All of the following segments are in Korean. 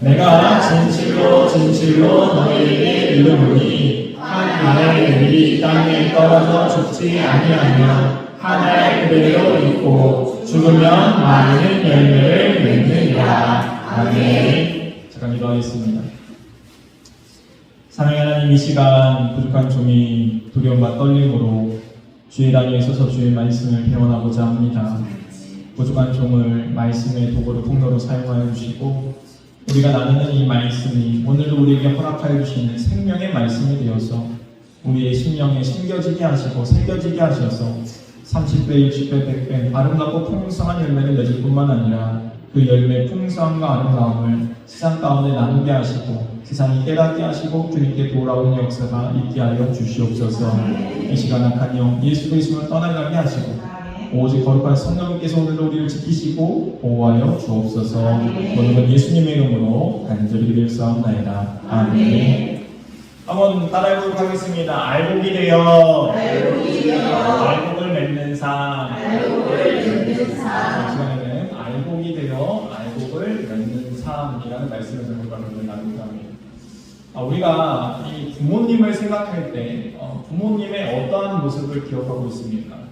내가 진실로 진실로 너희에게 이르노니 한 알의 밀이 땅에 떨어져 죽지 아니하며 한알 그대로 있고 죽으면 많은 열매를 맺느니라. 아멘. 잠깐 기도하겠습니다. 사랑의 하나님 이 시간 부족한 종이 두려움과 떨림으로 주의 단위에 서서 주의 말씀을 배워나고자 합니다. 부족한 종을 말씀의 도구로 통로로 사용하여 주시고 우리가 나누는 이 말씀이 오늘도 우리에게 허락하여 주시는 생명의 말씀이 되어서 우리의 심령에 심겨지게 하시고 새겨지게 하셔서 30배, 60배, 100배 아름답고 풍성한 열매를 맺을 뿐만 아니라 그 열매 풍성함과 아름다움을 세상 가운데 나누게 하시고 세상이 깨닫게 하시고 주님께 돌아오는 역사가 있게 하여 주시옵소서. 이 시간 악한 영 예수 그리스도를 떠나가게 하시고 오직 거룩한 성령님께서 오늘도 우리를 지키시고 보호하여 주옵소서. 모든 건 예수님의 이름으로 간절히 기도사옵나이다. 아멘. 한번 따라해보도록 하겠습니다. 알곡이 되어 알곡을 맺는 삶. 이 시간에는 알곡이 되어 알곡을 맺는 삶이라는 말씀을 여러분과 나누고 합니다 아, 우리가 이 부모님을 생각할 때 어, 부모님의 어떠한 모습을 기억하고 있습니까?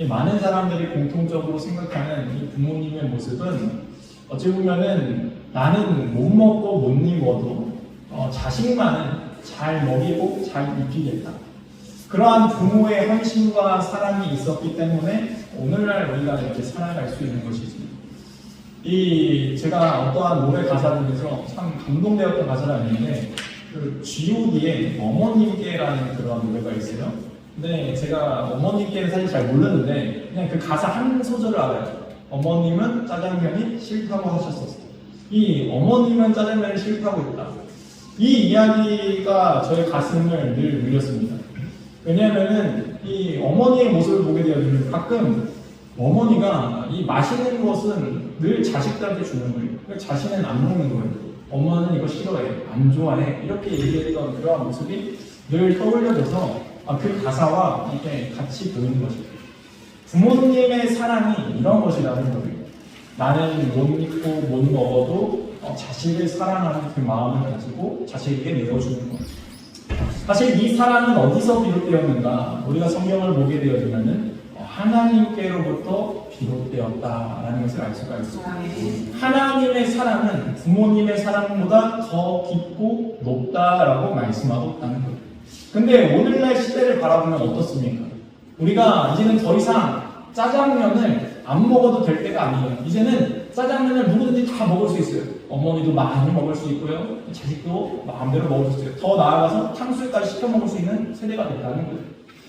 이 많은 사람들이 공통적으로 생각하는 이 부모님의 모습은 어찌 보면은 나는 못 먹고 못 입어도 어, 자식만은 잘 먹이고 잘 입히겠다. 그러한 부모의 헌신과 사랑이 있었기 때문에 오늘날 우리가 이렇게 살아갈 수 있는 것이지. 이 제가 어떠한 노래 가사 중에서 참 감동되었던 가사가 있는데 그 G.O.D의 어머님께라는 그런 노래가 있어요. 근데 제가 어머님께는 사실 잘 모르는데 그냥 그 가사 한 소절을 알아요. 어머님은 짜장면이 싫다고 하셨었어요. 이 어머님은 짜장면이 싫다고 했다. 이 이야기가 저의 가슴을 늘 울렸습니다. 왜냐하면은 이 어머니의 모습을 보게 되면 가끔 어머니가 이 맛있는 것은 늘 자식들한테 주는 거예요. 자신은 안 먹는 거예요. 엄마는 이거 싫어해, 안 좋아해 이렇게 얘기했던 그러한 모습이 늘 떠올려져서 아, 그 가사와 이게 같이 보이는 것이죠. 부모님의 사랑이 이런 것이라는 거예요. 나는 못 입고 못 먹어도 어, 자식을 사랑하는 그 마음을 가지고 자식에게 내어주는 것. 사실 이 사랑은 어디서 비롯되었는가? 우리가 성경을 보게 되어지면은 어, 하나님께로부터 비롯되었다라는 것을 알 수가 있습니다. 하나님의 사랑은 부모님의 사랑보다 더 깊고 높다라고 말씀하고 있다는 거예요. 근데 오늘날 시대를 바라보면 어떻습니까? 우리가 이제는 더 이상 짜장면을 안 먹어도 될 때가 아니에요. 이제는 짜장면을 누구든지 다 먹을 수 있어요. 어머니도 많이 먹을 수 있고요. 자식도 마음대로 먹을 수 있어요. 더 나아가서 탕수육까지 시켜 먹을 수 있는 세대가 됐다는 거예요.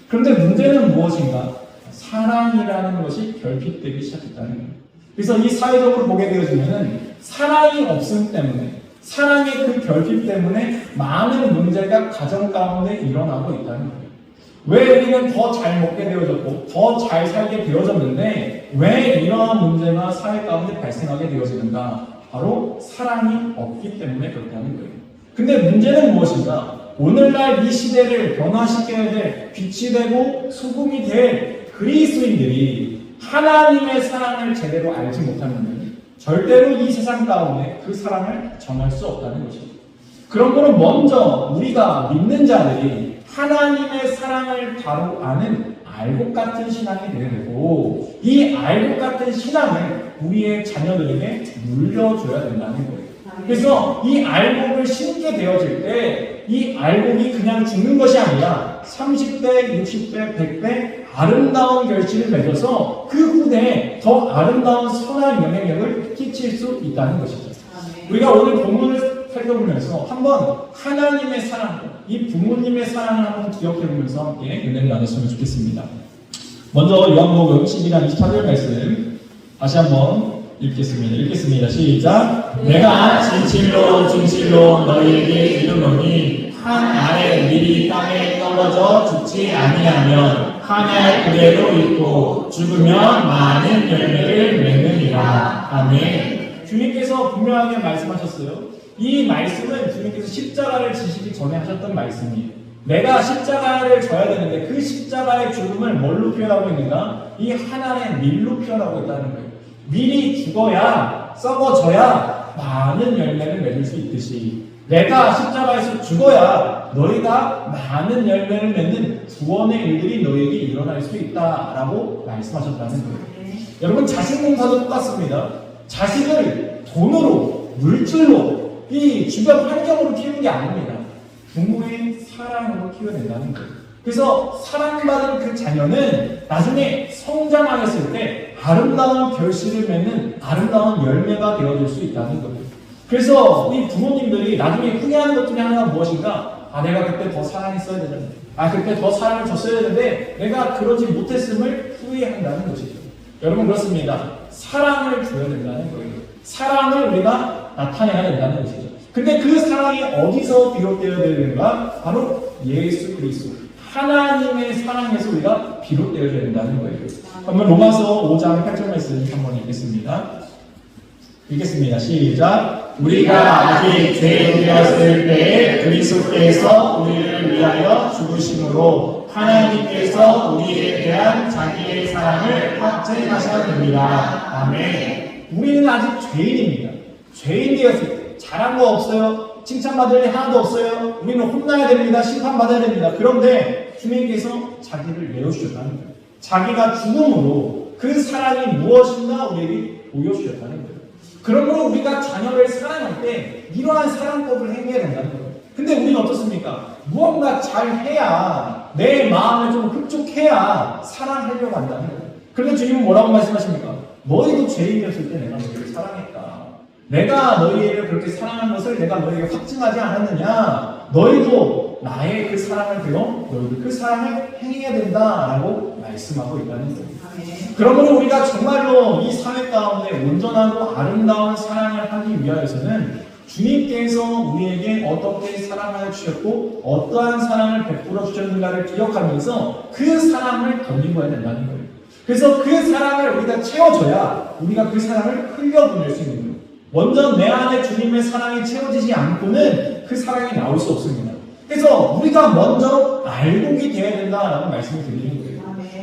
그런데 문제는 무엇인가? 사랑이라는 것이 결핍되기 시작했다는 거예요. 그래서 이 사회적으로 보게 되어지면은 사랑이 없음 때문에 사랑의 그 결핍 때문에 많은 문제가 가정 가운데 일어나고 있다는 거예요. 왜 우리는 더 잘 먹게 되어졌고 더 잘 살게 되어졌는데 왜 이러한 문제가 사회 가운데 발생하게 되어지는가? 바로 사랑이 없기 때문에 그렇다는 거예요. 근데 문제는 무엇인가? 오늘날 이 시대를 변화시켜야 될 빛이 되고 소금이 될 그리스도인들이 하나님의 사랑을 제대로 알지 못하면 절대로 이 세상 가운데 그 사랑을 전할 수 없다는 것입니다. 그러므로 먼저 우리가 믿는 자들이 하나님의 사랑을 바로 아는 알곡 같은 신앙이 되어야 되고 이 알곡 같은 신앙을 우리의 자녀들에게 물려줘야 된다는 거예요. 그래서 이 알곡을 심게 되어질 때 이 알곡이 그냥 죽는 것이 아니라 30배, 60배, 100배 아름다운 결실을 맺어서 그 후대에 더 아름다운 선한 영향력을 끼칠 수 있다는 것이죠. 우리가 오늘 본문을 살펴보면서 한번 하나님의 사랑, 이 부모님의 사랑을 한번 기억해보면서 함께 은혜를 나눴으면 좋겠습니다. 먼저 요한복음 11장 28절 말씀 다시 한번 읽겠습니다. 읽겠습니다. 시작. 내가 진실로 진실로 너희에게 이르노니 한 알의 밀이 땅에 떨어져 죽지 아니하면 한알 그대로 있고 죽으면 많은 열매를 맺느니라. 아멘. 주님께서 분명하게 말씀하셨어요. 이 말씀은 주님께서 십자가를 지시기 전에 하셨던 말씀이에요. 내가 십자가를 져야 되는데 그 십자가의 죽음을 뭘로 표현하고 있는가? 이 하나의 밀로 표현하고 있다는 거예요. 밀이 죽어야 썩어져야 많은 열매를 맺을 수 있듯이 내가 십자가에서 죽어야 너희가 많은 열매를 맺는 구원의 일들이 너희에게 일어날 수 있다라고 말씀하셨다는 거예요. 여러분 자식 농사도 똑같습니다. 자식을 돈으로 물질로 이 주변 환경으로 키우는 게 아닙니다. 부모의 사랑으로 키워야 된다는 거예요. 그래서 사랑받은 그 자녀는 나중에 성장하였을 때 아름다운 결실을 맺는 아름다운 열매가 되어줄 수 있다는 거예요. 그래서 이 부모님들이 나중에 후회하는 것 중에 하나가 무엇인가? 아, 내가 그때 더 사랑했어야 되는데. 아, 그때 더 사랑을 줬어야 되는데, 내가 그러지 못했음을 후회한다는 것이죠. 여러분, 그렇습니다. 사랑을 줘야 된다는 거예요. 사랑을 우리가 나타내야 된다는 것이죠. 근데 그 사랑이 어디서 비롯되어야 되는가? 바로 예수 그리스도. 하나님의 사랑에서 우리가 비롯되어야 된다는 거예요. 한번 로마서 5장 8절 말씀 한번 읽겠습니다. 읽겠습니다. 시작. 우리가 아직 죄인이었을 때에 그리스도께서 우리를 위하여 죽으심으로 하나님께서 우리에 대한 자기의 사랑을 확증하셨느니라. 아멘. 우리는 아직 죄인입니다. 죄인 되었을 때 잘한 거 없어요. 칭찬받을 일 하나도 없어요. 우리는 혼나야 됩니다. 심판받아야 됩니다. 그런데 주님께서 자기를 내어주셨다는 거예요. 자기가 죽음으로 그 사랑이 무엇인가 우리에게 보여주셨다는 거예요. 그러므로 우리가 자녀를 사랑할 때 이러한 사랑법을 행해야 된다는 거예요. 근데 우리는 어떻습니까? 무언가 잘 해야 내 마음을 좀 흡족해야 사랑하려고 한다는 거예요. 그런데 주님은 뭐라고 말씀하십니까? 너희도 죄인이었을 때 내가 너희를 사랑했다. 내가 너희를 그렇게 사랑한 것을 내가 너희에게 확증하지 않았느냐? 너희도 나의 그 사랑을 배워 너희도 그 사랑을 행해야 된다라고 말씀하고 있다는 거예요. 그러므로 우리가 정말로 이 사회 가운데 온전하고 아름다운 사랑을 하기 위하여서는 주님께서 우리에게 어떻게 사랑하여 주셨고 어떠한 사랑을 베풀어 주셨는가를 기억하면서 그 사랑을 던지고야 된다는 거예요. 그래서 그 사랑을 우리가 채워줘야 우리가 그 사랑을 흘려보낼 수 있는 거예요. 먼저 내 안에 주님의 사랑이 채워지지 않고는 그 사랑이 나올 수 없습니다. 그래서 우리가 먼저 알곡이 되어야 된다라고 말씀을 드리는 거예요.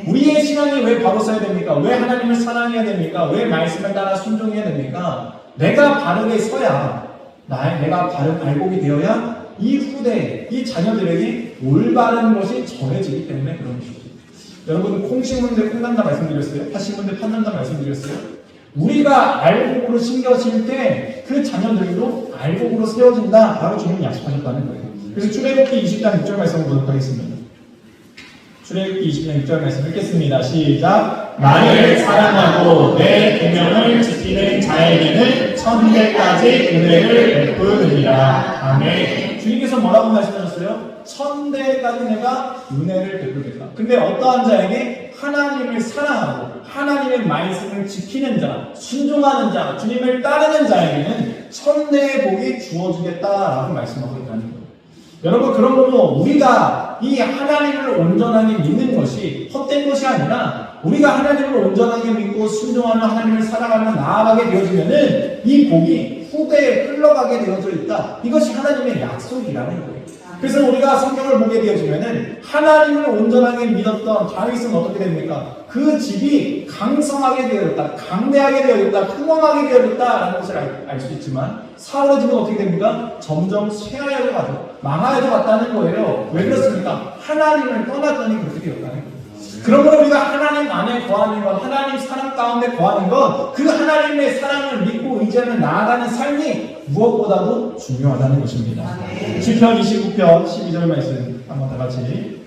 우리의 신앙이 왜 바로 서야 됩니까? 왜 하나님을 사랑해야 됩니까? 왜 말씀을 따라 순종해야 됩니까? 내가 바르게 서야 나 내가 바른 알곡이 되어야 이 후대, 이 자녀들에게 올바른 것이 전해지기 때문에 그런 것이죠. 여러분 콩 심은 데 콩난다 말씀드렸어요? 팥 심은 데 팥난다 말씀드렸어요? 우리가 알곡으로 심겨질 때 그 자녀들도 알곡으로 세워진다 라고 주님 약속하셨다는 거예요. 그래서 출애굽기 20장 6절 말씀 보도록 하겠습니다. 출애굽기 20장 6절 말씀 읽겠습니다. 시작. 나를 사랑하고 내 계명을 지키는 자에게는 천대까지 은혜를 베푸느니라. 아멘. 주님께서 뭐라고 말씀하셨어요? 천대까지 내가 은혜를 베풀겠다. 근데 어떠한 자에게 하나님을 사랑하고 하나님의 말씀을 지키는 자, 순종하는 자, 주님을 따르는 자에게는 천대의 복이 주어지겠다라고 말씀하고 있다는. 여러분 그러므로 우리가 이 하나님을 온전하게 믿는 것이 헛된 것이 아니라 우리가 하나님을 온전하게 믿고 순종하는 하나님을 사랑하며 나아가게 되어지면은 이 복이 후대에 흘러가게 되어져 있다. 이것이 하나님의 약속이라는 거예요. 그래서 우리가 성경을 보게 되어지면은 하나님을 온전하게 믿었던 다윗은 어떻게 됩니까? 그 집이 강성하게 되어졌다, 강대하게 되어졌다, 풍성하게 되어졌다라는 것을 알 수 있지만 사울의 집은 어떻게 됩니까? 점점 쇠하여져 가죠, 망하여져 갔다는 거예요. 왜 그렇습니까? 하나님을 떠났더니 그렇게 되었다는 거예요. 그러므로 우리가 하나님 안에 거하는 것, 하나님 사랑 가운데 거하는 것, 그 하나님의 사랑을 믿고 의지하며 나아가는 삶이 무엇보다도 중요하다는 것입니다. 시편 29편 12절 말씀 한번 다 같이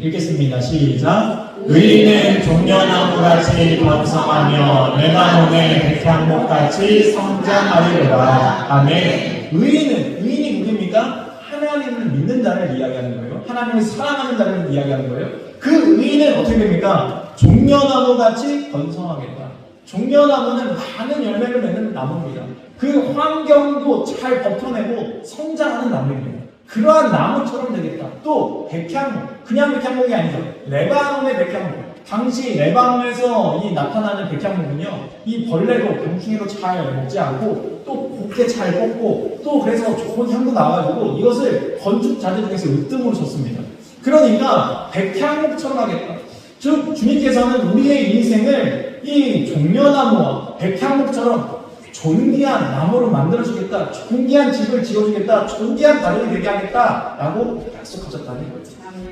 읽겠습니다. 시작. 의인은 종려나무같이 번성하며 레바논의 백향목같이 성장하리로다. 아멘. 의인은 의인이 누굽니까? 하나님을 믿는 자를 이야기하는 거예요. 하나님을 사랑하는 자를 이야기하는 거예요. 그 의인은 어떻게 됩니까? 종려나무 같이 번성하겠다. 종려나무는 많은 열매를 맺는 나무입니다. 그 환경도 잘 버텨내고 성장하는 나무입니다. 그러한 나무처럼 되겠다. 또 백향목, 그냥 백향목이 아니죠. 레바논의 백향목. 당시 레바논에서 이 나타나는 백향목은요, 이 벌레도 병충해도 잘 먹지 않고 또 곱게 잘 뽑고 또 그래서 좋은 향도 나와가지고 이것을 건축 자재 중에서 으뜸으로 줬습니다. 그러니까 백향목처럼 하겠다. 즉 주님께서는 우리의 인생을 이 종려나무와 백향목처럼 존귀한 나무로 만들어주겠다, 존귀한 집을 지어주겠다, 존귀한 가정이 되게 하겠다라고 약속하셨다는 거예요.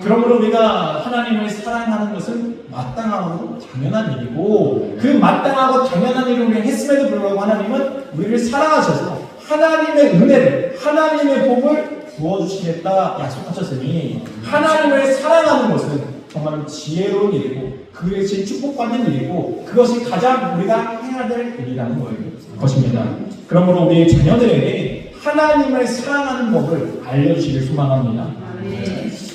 그러므로 우리가 하나님을 사랑하는 것은 마땅하고 당연한 일이고 그 마땅하고 당연한 일을 우리가 했음에도 불구하고 하나님은 우리를 사랑하셔서 하나님의 은혜를 하나님의 복을 부어주시겠다 약속하셨으니 하나님을 사랑하는 것은 정말 지혜로운 일이고 그것이 축복받는 일이고 그것이 가장 우리가 해야 될 일이라는 거예요. 것입니다. 그러므로 우리 자녀들에게 하나님을 사랑하는 법을 알려주시길 소망합니다.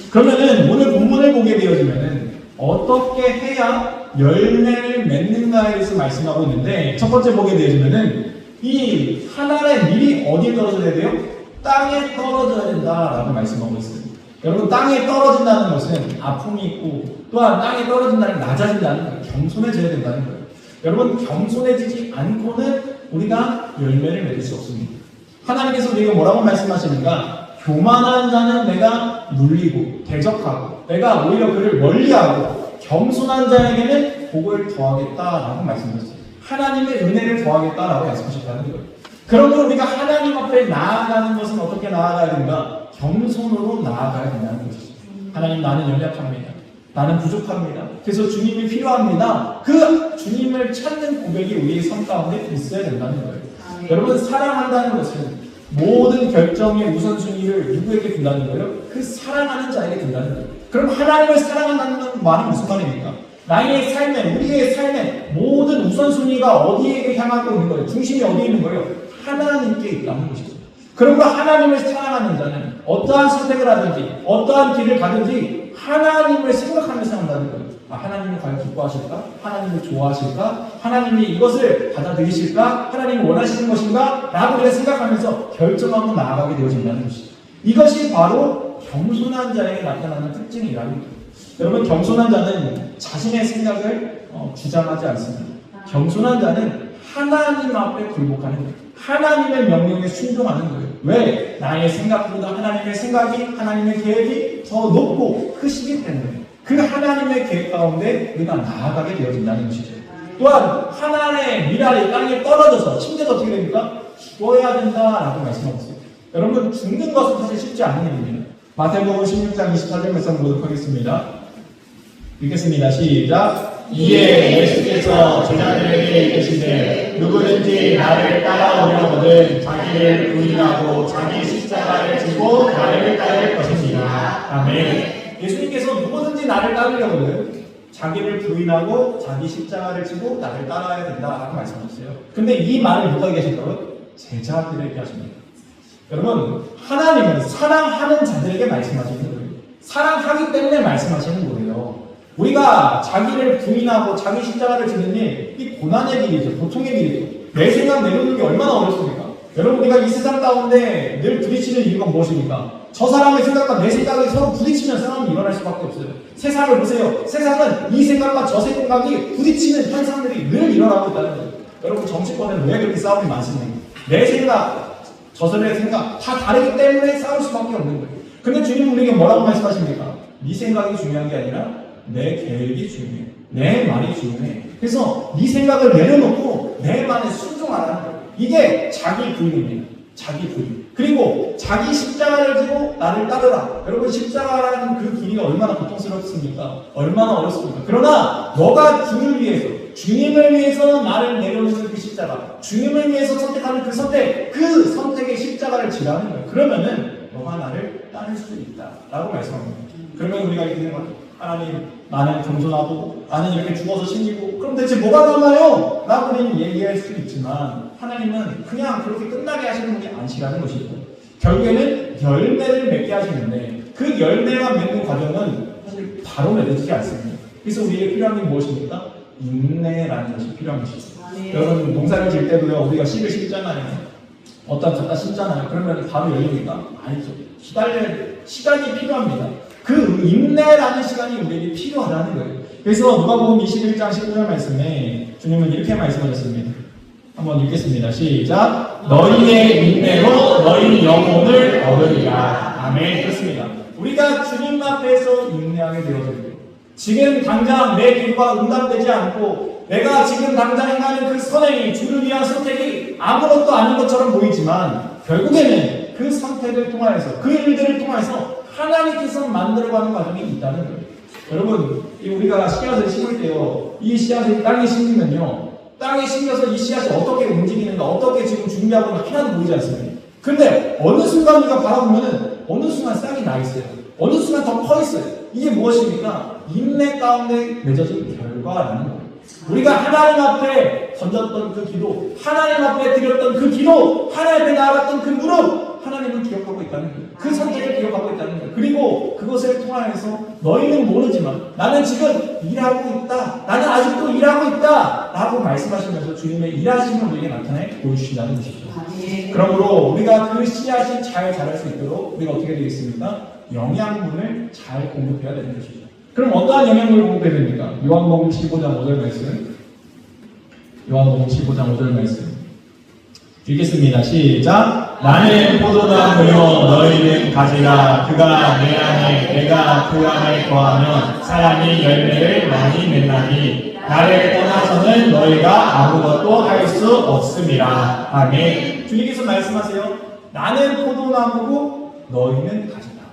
그러면은 오늘 본문을 보게 되어지면은 어떻게 해야 열매를 맺는가에 대해서 말씀하고 있는데 첫 번째 보게 되어지면은 이 하나의 밀이 어디에 떨어져야 돼요? 땅에 떨어져야 된다라고 말씀하고 있어요. 여러분 땅에 떨어진다는 것은 아픔이 있고 또한 땅에 떨어진다는 게 낮아진다는. 겸손해져야 된다는 거예요. 여러분 겸손해지지 않고는 우리가 열매를 맺을 수 없습니다. 하나님께서 우리에게 뭐라고 말씀하시는가? 교만한 자는 내가 물리고 대적하고 내가 오히려 그를 멀리하고 겸손한 자에게는 복을 더하겠다라고 말씀하셨어요. 하나님의 은혜를 더하겠다라고 약속하셨다는 거예요. 그러므로 우리가 하나님 앞에 나아가는 것은 어떻게 나아가야 된가? 겸손으로 나아가야 된다는 것이죠. 하나님 나는 연약합니다. 나는 부족합니다. 그래서 주님이 필요합니다. 그 주님을 찾는 고백이 우리의 삶 가운데 있어야 된다는 거예요. 여러분 사랑한다는 것은 모든 결정의 우선순위를 누구에게 둔다는 거예요? 그 사랑하는 자에게 둔다는 거예요. 그럼 하나님을 사랑한다는 말이 무슨 말입니까? 나의 삶에, 우리의 삶에 모든 우선순위가 어디에게 향하고 있는 거예요? 중심이 어디에 있는 거예요? 하나님께 있다는 것이죠. 그러므로 하나님을 사랑하는 자는 어떠한 선택을 하든지, 어떠한 길을 가든지 하나님을 생각하면서 한다는 거예요. 아, 하나님이 과연 기뻐하실까? 하나님을 좋아하실까? 하나님이 이것을 받아들이실까? 하나님이 원하시는 것인가? 라고 생각하면서 결정하고 나아가게 되어진다는 것이죠. 이것이 바로 겸손한 자에게 나타나는 특징이라는 거예요. 여러분, 겸손한 자는 자신의 생각을 어, 주장하지 않습니다. 겸손한 자는 하나님 앞에 굴복하는 거예요. 하나님의 명령에 순종하는 거예요. 왜? 나의 생각보다 하나님의 생각이, 하나님의 계획이 더 높고 크시기 때문에 그 하나님의 계획 가운데 우리가 나아가게 되어진다는 것이죠. 또한 하나님의 미랄이 땅에 떨어져서 침대도 어떻게 됩니까? 죽어야 된다라고 말씀하고 있어요. 여러분 죽는 것은 사실 쉽지 않은 일입니다. 마태복음 16장 24절 말씀 보도록 하겠습니다. 읽겠습니다. 시작. 이에 예수께서 제자들에게 이르시되 누구든지 나를 따라오려거든 자기를 부인하고 자기 십자가를 지고 나를 따를 것입니다. 아멘. 예수님께서 누구든지 나를 따르려거든 자기를 부인하고 자기 십자가를 지고 나를 따라야 된다라고 말씀하셨어요. 근데 이 말을 누구에게 하셨다고요? 제자들에게 하십니다. 여러분 하나님은 사랑하는 자들에게 말씀하시는 거예요. 사랑하기 때문에 말씀하시는 거예요. 우리가 자기를 부인하고 자기 십자가를 지는 일, 이 고난의 길이죠. 보통의 길이죠. 내 생각 내놓는 게 얼마나 어렵습니까? 여러분, 우리가 이 세상 가운데 늘 부딪히는 이유가 무엇입니까? 저 사람의 생각과 내 생각이 서로 부딪히면 싸움이 일어날 수밖에 없어요. 세상을 보세요. 세상은 이 생각과 저 생각이 부딪히는 현상들이 늘 일어나고 있다는 거예요. 여러분, 정치권에는 왜 그렇게 싸움이 많습니까? 내 생각, 저 사람의 생각 다 다르기 때문에 싸울 수밖에 없는 거예요. 근데 주님은 우리에게 뭐라고 말씀하십니까? 네 생각이 중요한 게 아니라 내 계획이 중요해. 내 말이 중요해. 그래서 네 생각을 내려놓고 내 말에 순종하라는 거예요. 이게 자기 부인입니다. 자기 부인. 그리고 자기 십자가를 지고 나를 따르라. 여러분 십자가라는 그 길이가 얼마나 고통스럽습니까? 얼마나 어렵습니까? 그러나 너가 주를 위해서 주님을 위해서 나를 내려놓는 그 십자가, 주님을 위해서 선택하는 그 선택, 그 선택의 십자가를 지라는 거예요. 그러면은 너가 나를 따를 수 있다라고 말씀합니다. 그러면 우리가 이렇게 거죠. 하나님, 나는 겸손하고, 나는 이렇게 죽어서 신기고, 그럼 대체 뭐가 남아요? 라고 우리는 얘기할 수 있지만, 하나님은 그냥 그렇게 끝나게 하시는 분이 아니시라는 것이죠. 결국에는 열매를 맺게 하시는데, 그 열매가 맺는 과정은 사실 바로 맺어지지 않습니다. 그래서 우리에게 필요한 게 무엇입니까? 인내라는 것이 필요한 것이죠. 여러분, 농사를 질 때도요, 우리가 씨를 심잖아요. 어떤 갖다 심잖아요. 그러면 바로 열립니까? 아니죠. 기다려야 돼. 시간이 필요합니다. 그 인내라는 시간이 우리에게 필요하다는 거예요. 그래서 누가복음 21장 19절 말씀에 주님은 이렇게 말씀하셨습니다. 한번 읽겠습니다. 시작. 너희의 인내로 너희 영혼을 얻으리라. 아멘. 그렇습니다. 우리가 주님 앞에서 인내하게 되어져요. 지금 당장 내 기도가 응답되지 않고 내가 지금 당장 행하는 그 선행이 주를 위한 선택이 아무것도 아닌 것처럼 보이지만 결국에는 그 선택을 통하여서 그 일들을 통해서 하나님께서 만들어가는 과정이 있다는 거예요. 여러분 이 우리가 씨앗을 심을 때요 이 씨앗을 땅에 심으면요 땅에 심겨서 이 씨앗이 어떻게 움직이는가 어떻게 지금 준비하고 있는가 하나도 보이지 않습니다. 근데 어느 순간 우리가 바라보면은 어느 순간 싹이 나 있어요. 어느 순간 더 커 있어요. 이게 무엇입니까? 인내 가운데 맺어진 결과라는 거예요. 우리가 하나님 앞에 던졌던 그 기도, 하나님 앞에 드렸던 그 기도, 하나님 앞에 나아갔던 그 무릎, 하나님은 기억하고 있다는 거예요. 그 선택을 하고 있다는 거예요. 그리고 그것을 통하여서 너희는 모르지만 나는 지금 일하고 있다. 나는 아직도 일하고 있다. 라고 말씀하시면서 주님의 일하심을 우리에게 나타내 보여주신다는 것이죠. 그러므로 우리가 그 씨앗이 잘 자랄 수 있도록 우리가 어떻게 되겠습니까? 영양분을 잘 공급해야 되는 것이죠. 그럼 어떠한 영양분을 공급해야 됩니까? 요한복음 15장 5절 말씀. 요한복음 15장 5절 말씀. 읽겠습니다. 시작. 나는 포도나무요 너희는 가지라 그가 내 안에 내가 그 안에 거하면 사람이 열매를 많이 맺나니 나를 떠나서는 너희가 아무것도 할 수 없음이라 아멘 주님께서 말씀하세요. 나는 포도나무고 너희는 가지다.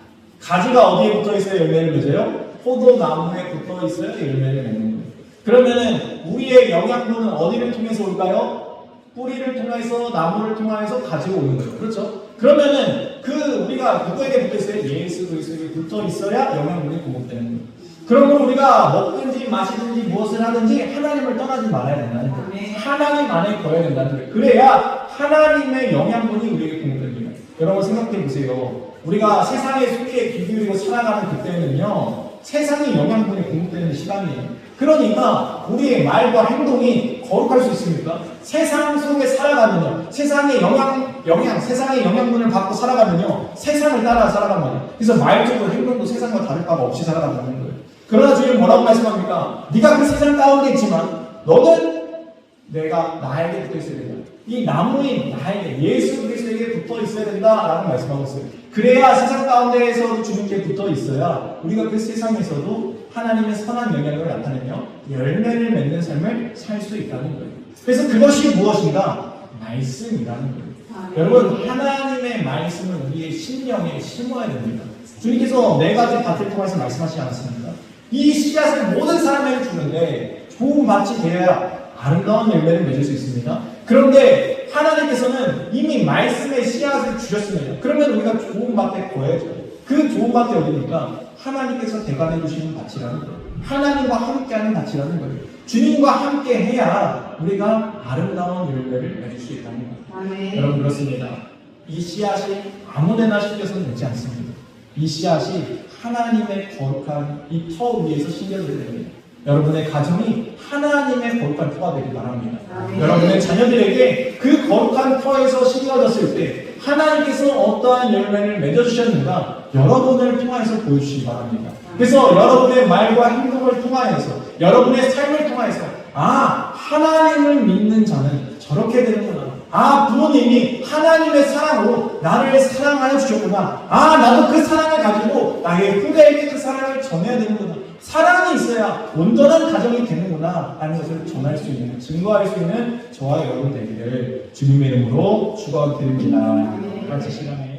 가지가 어디에 붙어 있어야 열매를 맺어요? 포도나무에 붙어 있어야 열매를 맺는 거예요. 그러면은 우리의 영양분은 어디를 통해서 올까요? 뿌리를 통해서 나무를 통해서 가지고 오는 거예요. 그렇죠? 그러면은 그 우리가 누구에게 붙어 있어요? 예수 그리스도에게 붙어 있어야 영양분이 공급되는 거예요. 그러므로 우리가 먹든지 마시든지 무엇을 하든지 하나님을 떠나지 말아야 된다는 거예요. 아멘. 하나님 안에 거해야 된다는 거예요. 그래야 하나님의 영양분이 우리에게 공급됩니다. 여러분 생각해 보세요. 우리가 세상에 속해 귀 기울이고 살아가는 그때는요, 세상의 영양분이 공급되는 시간이에요. 그러니까 우리의 말과 행동이 거룩할 수 있습니까? 세상 속에 살아가면요, 세상의 영양, 영양, 세상의 영양분을 받고 살아가면요, 세상을 따라 살아가면 그래서 말투도 행동도 세상과 다를 바가 없이 살아간다는 거예요. 그러나 주님 뭐라고 말씀합니까? 네가 그 세상 가운데 있지만 너는 내가 나에게 붙어 있어야 된다. 이 나무인 나에게 예수 그리스도에게 붙어 있어야 된다라고 말씀하고 있어요. 그래야 세상 가운데에서도 주님께 붙어 있어야 우리가 그 세상에서도 하나님의 선한 영향을 나타내며 열매를 맺는 삶을 살 수 있다는 거예요. 그래서 그것이 무엇인가? 말씀이라는 거예요. 여러분 하나님의 말씀을 우리의 심령에 심어야 됩니다. 주님께서 네 가지 밭을 통해서 말씀하시지 않았습니까? 이 씨앗을 모든 사람에게 주는데 좋은 밭이 되어야 아름다운 열매를 맺을 수 있습니다. 그런데 하나님께서는 이미 말씀의 씨앗을 주셨습니다. 그러면 우리가 좋은 밭에 거해야죠. 그 좋은 밭이 어디입니까? 하나님께서 대관해 주시는 밭이라는 거예요. 하나님과 함께하는 밭이라는 거예요. 주님과 함께 해야 우리가 아름다운 열매를 맺을 수 있다는 거예요. 여러분 그렇습니다. 이 씨앗이 아무데나 심겨서는 되지 않습니다. 이 씨앗이 하나님의 거룩한 이 터 위에서 심겨져야 됩니다. 여러분의 가정이 하나님의 거룩한 터가 되길 바랍니다. 아멘. 여러분의 자녀들에게 그 거룩한 터에서 심겨졌을 때 하나님께서 어떠한 열매를 맺어주셨는가 여러분을 통하여서 보여주시기 바랍니다. 그래서 여러분의 말과 행동을 통하여서 여러분의 삶을 통하여서 아 하나님을 믿는 자는 저렇게 되는구나. 아 부모님이 하나님의 사랑으로 나를 사랑하여 주셨구나. 아 나도 그 사랑을 가지고 나의 후대에게 그 사랑을 전해야 되는구나. 사랑이 있어야 온전한 가정이 되는구나 하는 것을 전할 수 있는 증거할 수 있는 저와 여러분 되기를 주님의 이름으로 축원드립니다. 같이 시간에